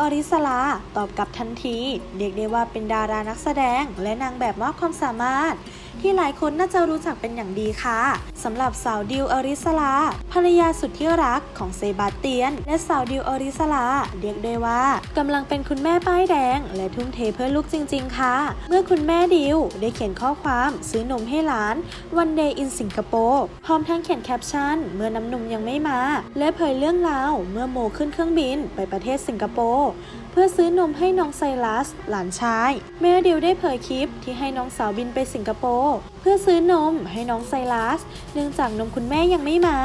อริสลาตอบกลับทันที เรียกได้ว่าเป็นดารานักแสดงและนางแบบมากความสามารถ ที่หลายคนน่าจะรู้จักเป็นอย่างดีค่ะสำหรับสาวดิวอริสลาภรรยาสุดที่รักของเซบาสเตียน และสาวดิวอริสลาเรียกได้ว่ากำลังเป็นคุณแม่ป้ายแดง และทุ่มเทเพื่อลูกจริง ๆ ค่ะ เมื่อคุณแม่ดิวได้เขียนข้อความซื้อนมให้หลาน One Day in Singapore พร้อมทั้งเขียนแคปชั่น เมื่อน้ำนมยังไม่มา และเผยเรื่องราวเมื่อโมขึ้นเครื่องบินไปประเทศสิงคโปร์เพื่อซื้อนมให้น้องไซรัส หลานชายแม่ดิวได้เผยคลิปที่ให้น้องสาวบินไปสิงคโปร์เพื่อซื้อนมให้น้องไซรัส เนื่องจากนมคุณแม่ยังไม่มา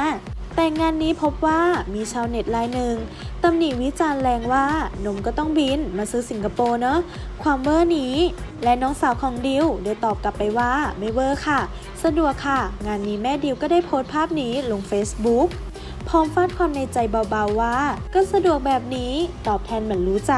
แต่งานนี้พบว่ามีชาวเน็ตรายหนึ่งตำหนิวิจารณ์แรงว่านมก็ต้องบินมาซื้อสิงคโปร์เนอะความเวอร์นี้ และน้องสาวของดิวได้ตอบกลับไปว่าไม่เวอร์ค่ะ สะดวกค่ะ งานนี้แม่ดิวก็ได้โพสต์ภาพนี้ลง Facebook พร้อมฟาดความในใจเบาๆว่า ก็สะดวกแบบนี้ตอบแทนเหมือนรู้ใจ